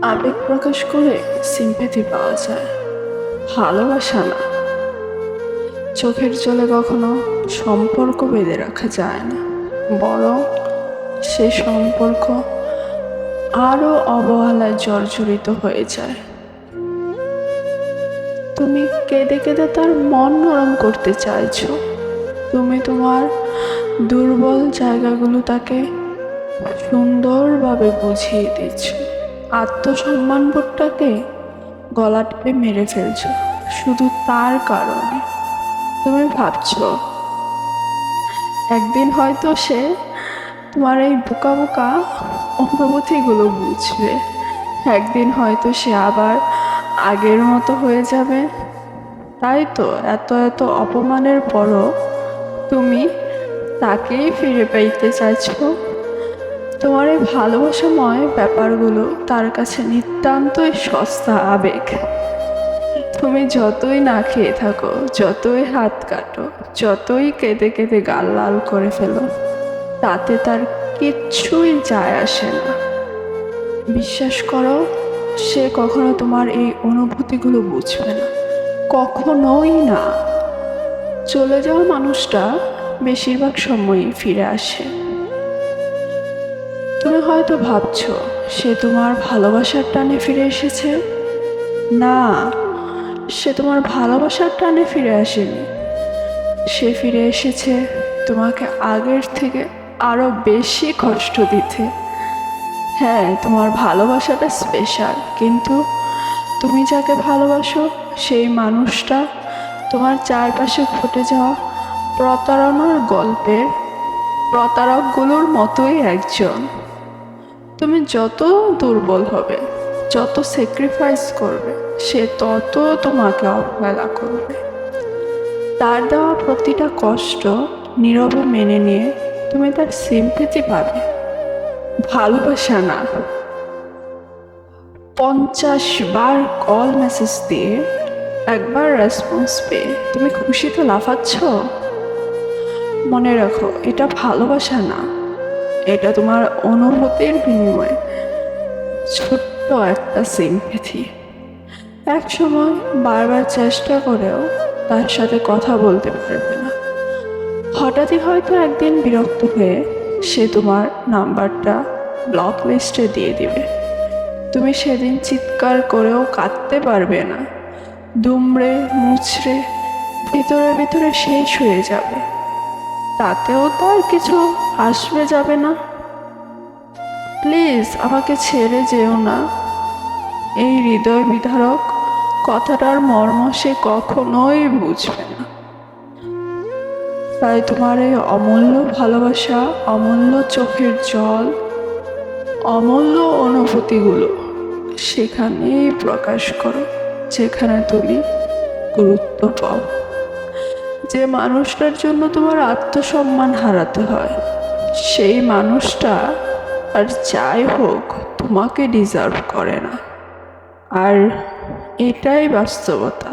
আবেগ প্রকাশ করে সিম্পেথি পাওয়া যায়। ভালোবাসা না। চোখের জলে কখনো সম্পর্ক বেঁধে রাখা যায় না। বরং সে সম্পর্ক আরও অবহেলায় জর্জরিত হয়ে যায়। তুমি কেঁদে কেঁদে তার মন নরম করতে চাইছো। তুমি তোমার দুর্বল জায়গাগুলো তাকে সুন্দরভাবে বুঝিয়ে দিচ্ছ। আত্মসম্মানবোধটাকে গলা টিপে মেরে ফেলছো। শুধু তার কারণে। তুমি ভাবছ, একদিন হয়তো সে তোমার এই বোকা বোকা অনুভূতিগুলো বুঝবে। একদিন হয়তো সে আবার আগের মতো হয়ে যাবে। তাই তো এত এত অপমানের পরও তুমি তাকেই ফিরে পাইতে চাইছো। তোমার এই ভালোবাসাময় ব্যাপারগুলো তার কাছে নিতান্তই সস্তা আবেগ। তুমি যতই না খেয়ে থাকো, যতই হাত কাটো, যতই কেঁদে কেঁদে গাল লাল করে ফেলো, তাতে তার কিচ্ছুই যায় আসে না। বিশ্বাস করো, সে কখনো তোমার এই অনুভূতিগুলো বুঝবে না, কখনোই না। চলে যাওয়া মানুষটা বেশিরভাগ সময়ই ফিরে আসে। হয়তো ভাবছ, সে তোমার ভালোবাসার টানে ফিরে এসেছে? না, সে তোমার ভালোবাসার টানে ফিরে আসেনি। সে ফিরে এসেছে তোমাকে আগের থেকে আরও বেশি কষ্ট দিতে। হ্যাঁ তোমার ভালোবাসাটা স্পেশাল কিন্তু তুমি যাকে ভালোবাসো, সেই মানুষটা তোমার চারপাশে ঘটে যাওয়া প্রতারণার গল্পের প্রতারকগুলোর মতোই একজন। তুমি যত দুর্বল হবে, যত স্যাক্রিফাইস করবে, সে তত তোমাকে অবহেলা করবে। তার দেওয়া প্রতিটা কষ্ট নীরবে মেনে নিয়ে তুমি তার সিম্পেথি পাবে। ভালোবাসা না। পঞ্চাশ বার কল মেসেজ দিয়ে একবার রেসপন্স পেয়ে তুমি খুশিতে লাফাচ্ছ? মনে রাখো, এটা ভালোবাসা না। এটা তোমার অনুভূতির বিনিময়ে ছোট্ট একটা সিম্পেথি এক সময় বারবার চেষ্টা করেও তার সাথে কথা বলতে পারবে না। হঠাৎই হয়তো একদিন বিরক্ত হয়ে সে তোমার নাম্বারটা ব্লক লিস্টে দিয়ে দিবে। তুমি সেদিন চিৎকার করেও কাঁদতে পারবে না। দুমড়ে, মুচড়ে, ভিতরে ভিতরে শেষ হয়ে যাবে। তাতেও তো আর কিছু আসবে যাবে না। প্লিজ আমাকে ছেড়ে যেও না। এই হৃদয় বিধারক কথাটার মর্ম সে কখনোই বুঝবে না। তাই তোমার এই অমূল্য ভালোবাসা, অমূল্য চোখের জল, অমূল্য অনুভূতিগুলো সেখানেই প্রকাশ করো, যেখানে তুমি গুরুত্ব পাও। যে মানুষটার জন্য তোমার আত্মসম্মান হারাতে হয়, সেই মানুষটা আর যাই হোক, তোমাকে ডিজার্ভ করে না। আর এটাই বাস্তবতা।